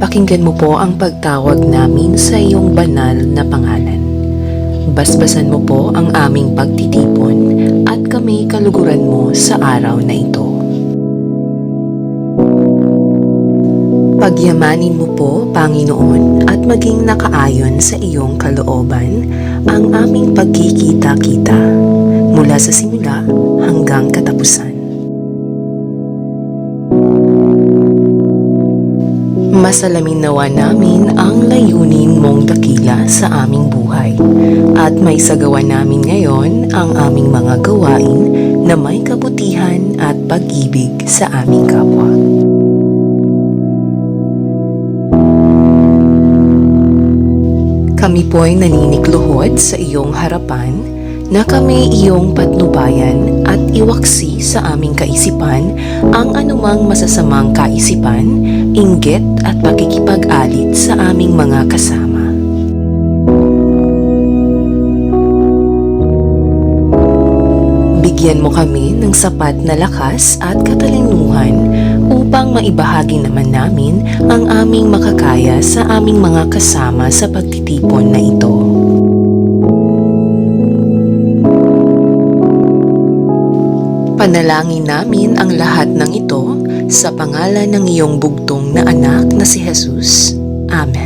Pakinggan mo po ang pagtawag namin sa iyong banal na pangalan. Basbasan mo po ang aming pagtitipon at kami kaluguran mo sa araw na ito. Pagyamanin mo po, Panginoon, at maging nakaayon sa iyong kalooban ang aming pagkikita-kita mula sa simula Masalamin nawa namin ang layunin mong dakila sa aming buhay at may sagawa namin ngayon ang aming mga gawain na may kabutihan at pag-ibig sa aming kapwa. Kami po'y naninikluhod sa iyong harapan na kami iyong patnubayan at iwaksi sa aming kaisipan ang anumang masasamang kaisipan, inggit at pakikipag-alit sa aming mga kasama. Bigyan mo kami ng sapat na lakas at katalinuhan upang maibahagi naman namin ang aming makakaya sa aming mga kasama sa pagtitipon na ito. Panalangin namin ang lahat ng ito sa pangalan ng iyong bugtong na anak na si Jesus. Amen.